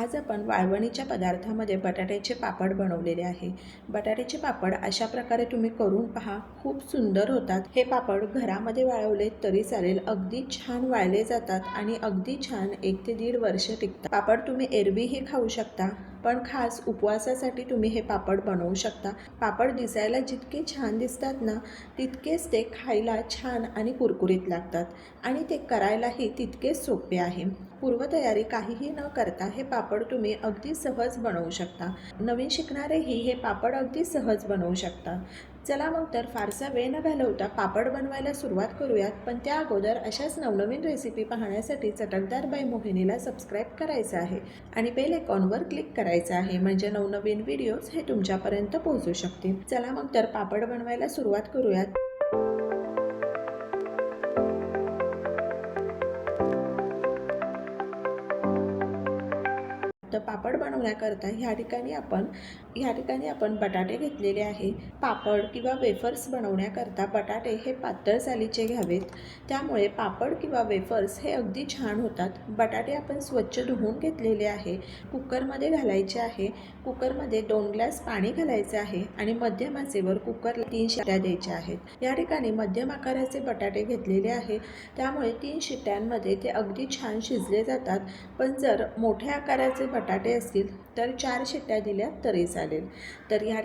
आज आपण वाळवणीच्या पदार्थामध्ये बटाट्याचे पापड बनवलेले आहे. बटाट्याचे पापड अशा प्रकारे तुम्ही करून पहा. खूप सुंदर होतात. हे पापड घरामध्ये वाळवले तरी चालेल. अगदी छान वाळले जातात आणि अगदी छान एक ते दीड वर्ष टिकतात. पापड तुम्ही एरवीही खाऊ शकता. पण खास उपवासासाठी तुम्ही हे पापड बनवू शकता. पापड दिसायला जितके छान दिसतात ना तितकेच ते खायला छान आणि कुरकुरीत लागतात. आणि ते करायलाही तितकेच सोपे आहे. पूर्वतयारी काहीही न करता हे पापड तुम्ही अगदी सहज बनवू शकता. नवीन शिकणारेही हे पापड अगदी सहज बनवू शकता. चला मग तर फारसा वेळ न घालवता पापड बनवायला सुरुवात करूयात पण त्या अगोदर अशाच नवनवीन रेसिपी पाहण्यासाठी चटकदार बाई मोहिनीला सबस्क्राईब करायचं आहे आणि बेल आयकॉनवर क्लिक करायचं आहे म्हणजे नवनवीन व्हिडिओज हे तुमच्यापर्यंत पोहोचू शकतील. चला मग तर पापड बनवायला सुरुवात करूयात. पापड बनवण्याकरता ह्या ठिकाणी आपण ह्या ठिकाणी आपण बटाटे घेतलेले आहे पापड किंवा वेफर्स बनवण्याकरता बटाटे हे पातळ सालीचे घ्यावेत. त्यामुळे पापड किंवा वेफर्स हे अगदी छान होतात. बटाटे आपण स्वच्छ धुवून घेतलेले आहे. कुकरमध्ये घालायचे आहे. कुकरमध्ये दोन ग्लास पाणी घालायचे आहे आणि मध्यम आचेवर कुकरला तीन शिट्या द्यायच्या आहेत. या ठिकाणी मध्यम आकाराचे बटाटे घेतलेले आहे. त्यामुळे तीन शिट्ट्यांमध्ये ते अगदी छान शिजले जातात. पण जर मोठ्या आकाराचे बटाटे असतील तर चार शिट्ट्या दिल्या तरी चालेल. तर ह्या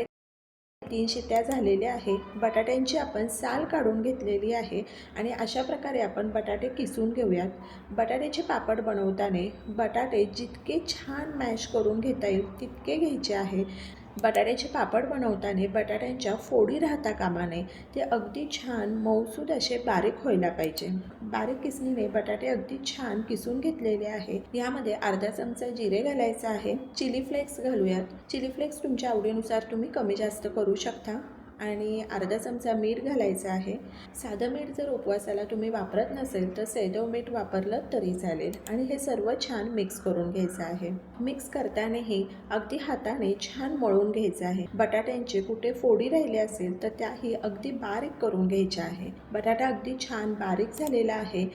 तीन शिट्ट्या झालेल्या आहे बटाट्यांची आपण साल काढून घेतलेली आहे आणि अशा प्रकारे आपण बटाटे किसून घेऊयात. बटाट्याचे पापड बनवताना बटाटे जितके छान मॅश करून घेता येईल तितके घ्यायचे आहे. बटाट्याचे पापड बनवताना बटाट्यांच्या फोडी राहता कामा नये ते अगदी छान मऊसूद असे बारीक व्हायला पाहिजे. बारीक किसणीने बटाटे अगदी छान किसून घेतलेले आहे. यामध्ये अर्धा चमचा जिरे घालायचा आहे. चिली फ्लेक्स घालूयात. चिली फ्लेक्स तुमच्या आवडीनुसार तुम्ही कमी जास्त करू शकता. आणि अर्धा चमचा मीठ घालायचं आहे. साधं मीठ जर उपवासाला तुम्ही वापरत नसेल तर सैदव मीठ वापरलं तरी चालेल. आणि हे सर्व छान मिक्स करून घ्यायचं आहे. मिक्स करतानाही अगदी हाताने छान मळून घ्यायचं आहे. बटाट्यांचे कुठे फोडी राहिले असेल तर त्याही अगदी बारीक करून घ्यायच्या आहे. बटाटा अगदी छान बारीक झालेला आहे.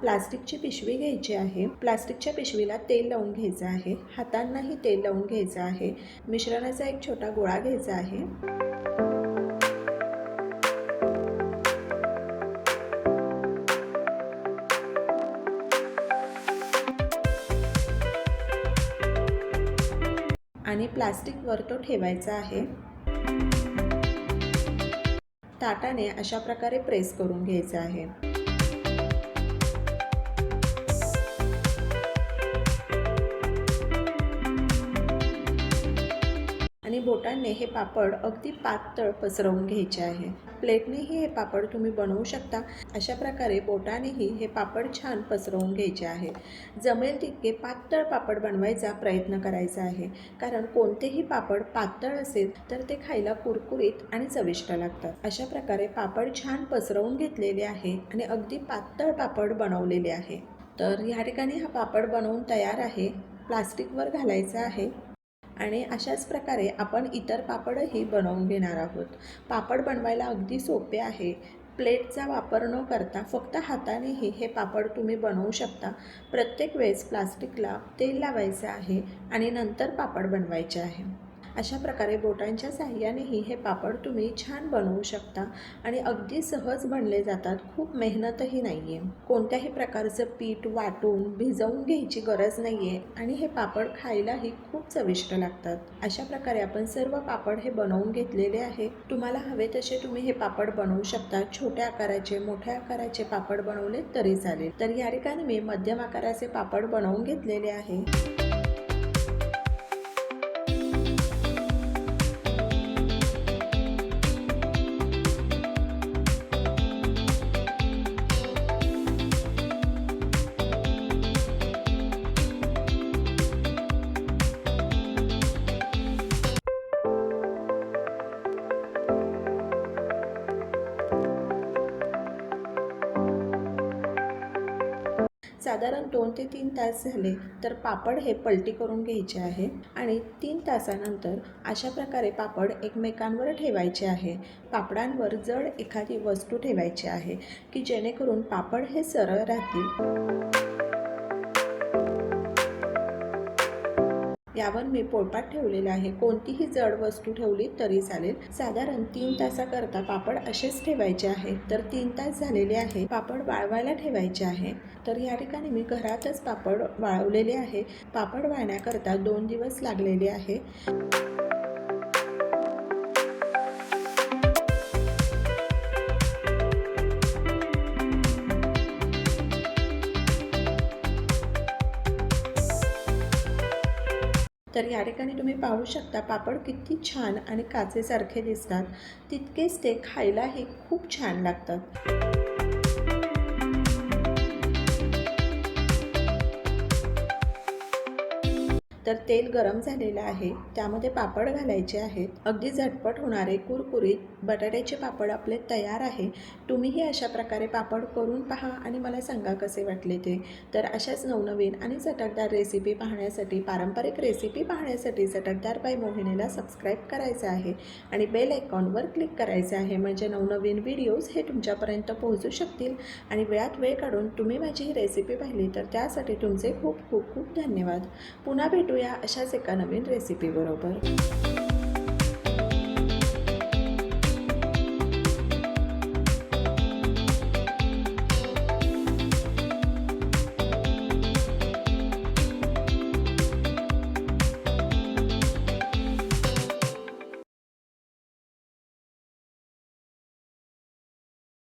प्लास्टिकची पिशवी घ्यायची आहे. प्लास्टिकच्या पिशवीला तेल लावून घ्यायचं आहे. हातांनाही तेल लावून घ्यायचं आहे. मिश्रणाचा एक छोटा गोळा घ्यायचा आहे. आणि प्लास्टिकवर तो ठेवायचा आहे. ताटाने अशा प्रकारे प्रेस करून घ्यायचं आहे. आणि बोटाने हे पापड अगदी पातळ पसरवून घ्यायचे आहे. प्लेटनेही हे पापड तुम्ही बनवू शकता. अशा प्रकारे बोटानेही हे पापड छान पसरवून घ्यायचे आहे. जमेल तितके पातळ पापड बनवायचा प्रयत्न करायचा आहे. कारण कोणतेही पापड पातळ असेल तर ते खायला कुरकुरीत आणि चविष्ट लागतात. अशा प्रकारे पापड छान पसरवून घेतलेले आहे आणि अगदी पातळ पापड बनवलेले आहे. तर ह्या ठिकाणी हा पापड बनवून तयार आहे. प्लास्टिकवर घालायचा आहे. आणि अशाच प्रकारे आपण इतर पापडही बनवून घेणार आहोत. पापड बनवायला अगदी सोपे आहे. प्लेटचा वापर न करता फक्त हातानेही हे पापड तुम्ही बनवू शकता. प्रत्येक वेळेस प्लास्टिकला तेल लावायचं आहे आणि नंतर पापड बनवायचे आहे. अशा प्रकारे बोटांच्या साह्यानेही हे पापड तुम्ही छान बनवू शकता आणि अगदी सहज बनले जातात. खूप मेहनतही नाही आहे कोणत्याही प्रकारचं पीठ वाटून भिजवून घ्यायची गरज नाही आहे आणि हे पापड खायलाही खूप चविष्ट लागतात. अशा प्रकारे आपण सर्व पापड हे बनवून घेतलेले आहे. तुम्हाला हवे तसे तुम्ही हे पापड बनवू शकता. छोट्या आकाराचे मोठ्या आकाराचे पापड बनवले तरी चालेल. तर या ठिकाणी मी मध्यम आकाराचे पापड बनवून घेतलेले आहे. साधारण दोन ते तीन तास झाले तर पापड हे पलटी करून घ्यायचे आहे आणि तीन तासानंतर अशा प्रकारे पापड एकमेकांवर ठेवायचे आहे. पापडांवर जड एखादी वस्तू ठेवायची आहे की जेणेकरून पापड हे सरळ राहतील. यावर मी पोळपाट ठेवलेला आहे. कोणतीही जड वस्तू ठेवली तरी चालेल. साधारण तीन तासाकरता पापड असेच ठेवायचे आहे. तर तीन तास झालेले आहे. पापड वाळवायला ठेवायचे आहे. तर या ठिकाणी मी घरातच पापड वाळवलेले आहे. पापड वाळण्याकरता दोन दिवस लागलेले आहे. तर या ठिकाणी तुम्ही पाहू शकता पापड किती छान आणि काचेसारखे दिसतात. तितकेच ते खायलाही खूप छान लागतात. तर तेल गरम झालेलं आहे. त्यामध्ये पापड घालायचे आहेत. अगदी झटपट होणारे कुरकुरीत बटाट्याचे पापड आपले तयार आहे. तुम्हीही अशा प्रकारे पापड करून पहा आणि मला सांगा कसे वाटले ते. तर अशाच नवनवीन आणि चटकदार रेसिपी पाहण्यासाठी पारंपरिक रेसिपी पाहण्यासाठी चटकदार बाय मोहिनीला सबस्क्राईब करायचं आहे आणि बेल आयकॉनवर क्लिक करायचं आहे. म्हणजे नवनवीन व्हिडिओज हे तुमच्यापर्यंत पोहोचू शकतील आणि वेळात वेळ काढून तुम्ही माझी ही रेसिपी पाहिली तर त्यासाठी तुमचे खूप खूप खूप धन्यवाद. पुन्हा भेटू भेटूया अशाच एका नवीन रेसिपीबरोबर